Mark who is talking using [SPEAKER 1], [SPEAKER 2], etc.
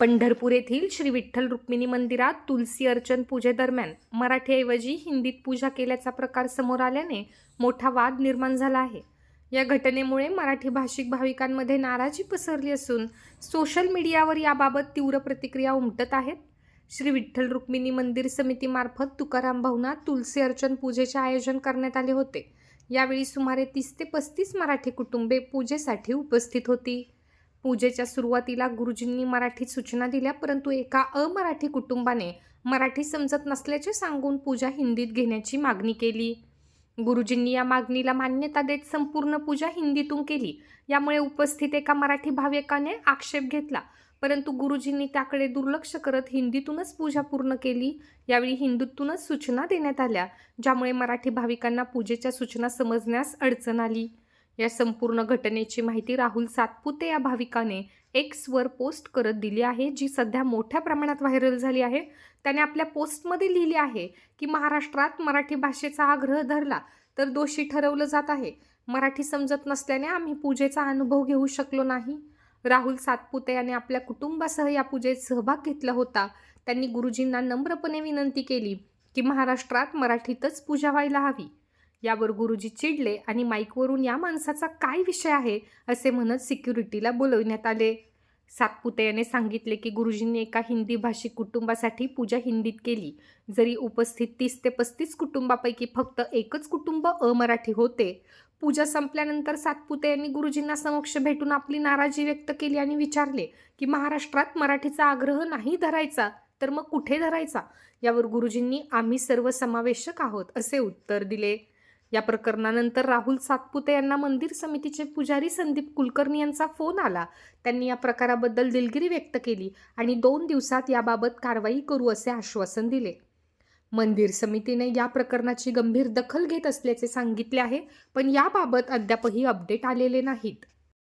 [SPEAKER 1] पंढरपूर येथील श्री विठ्ठल रुक्मिणी मंदिरात तुलसी अर्चन पूजेदरम्यान मराठीऐवजी हिंदीत पूजा केल्याचा प्रकार समोर आल्याने मोठा वाद निर्माण झाला आहे. या घटनेमुळे मराठी भाषिक भाविकांमध्ये नाराजी पसरली असून सोशल मीडियावर याबाबत तीव्र प्रतिक्रिया उमटत आहेत. श्री विठ्ठल रुक्मिणी मंदिर समितीमार्फत तुकाराम भवनात तुलसी अर्चन पूजेचे आयोजन करण्यात आले होते. यावेळी सुमारे तीस ते पस्तीस मराठी कुटुंबे पूजेसाठी उपस्थित होती. पूजेच्या सुरुवातीला गुरुजींनी मराठीत सूचना दिल्या परंतु एका अमराठी कुटुंबाने मराठी समजत नसल्याचे सांगून पूजा हिंदीत घेण्याची मागणी केली. गुरुजींनी या मागणीला मान्यता देत संपूर्ण पूजा हिंदीतून केली. यामुळे उपस्थित एका मराठी भाविकाने आक्षेप घेतला परंतु गुरुजींनी त्याकडे दुर्लक्ष करत हिंदीतूनच पूजा पूर्ण केली. यावेळी हिंदीतूनच सूचना देण्यात आल्या ज्यामुळे मराठी भाविकांना पूजेच्या सूचना समजण्यास अडचण आली. या संपूर्ण घटनेची माहिती राहुल सातपुते या भाविकाने एक्सवर पोस्ट करत दिली आहे जी सध्या मोठ्या प्रमाणात व्हायरल झाली आहे. त्याने आपल्या पोस्टमध्ये लिहिले आहे की महाराष्ट्रात मराठी भाषेचा आग्रह धरला तर दोषी ठरवलं जात आहे. मराठी समजत नसल्याने आम्ही पूजेचा अनुभव घेऊ शकलो नाही. राहुल सातपुते याने आपल्या कुटुंबासह या पूजेत सहभाग घेतला होता. त्यांनी गुरुजींना नम्रपणे विनंती केली की महाराष्ट्रात मराठीतच पूजा व्हायला हवी. यावर गुरुजी चिडले आणि माईकवरून या माणसाचा काय विषय आहे असे म्हणत सिक्युरिटीला बोलवण्यात आले. सातपुते याने सांगितले की गुरुजींनी एका हिंदी भाषिक कुटुंबासाठी पूजा हिंदीत केली. जरी उपस्थित तीस ते पस्तीस कुटुंबापैकी फक्त एकच कुटुंब अमराठी होते. पूजा संपल्यानंतर सातपुते यांनी गुरुजींना समक्ष भेटून आपली नाराजी व्यक्त केली आणि विचारले की महाराष्ट्रात मराठीचा आग्रह नाही धरायचा तर मग कुठे धरायचा? यावर गुरुजींनी आम्ही सर्व समावेशक आहोत असे उत्तर दिले. या प्रकरणानंतर राहुल सातपुते यांना मंदिर समितीचे पुजारी संदीप कुलकर्णी यांचा फोन आला. त्यांनी या प्रकाराबद्दल दिलगिरी व्यक्त केली आणि दोन दिवसात याबाबत कारवाई करू असे आश्वासन दिले. मंदिर समितीने या प्रकरणाची गंभीर दखल घेत असल्याचे सांगितले आहे पण याबाबत अद्यापही अपडेट आलेले नाहीत.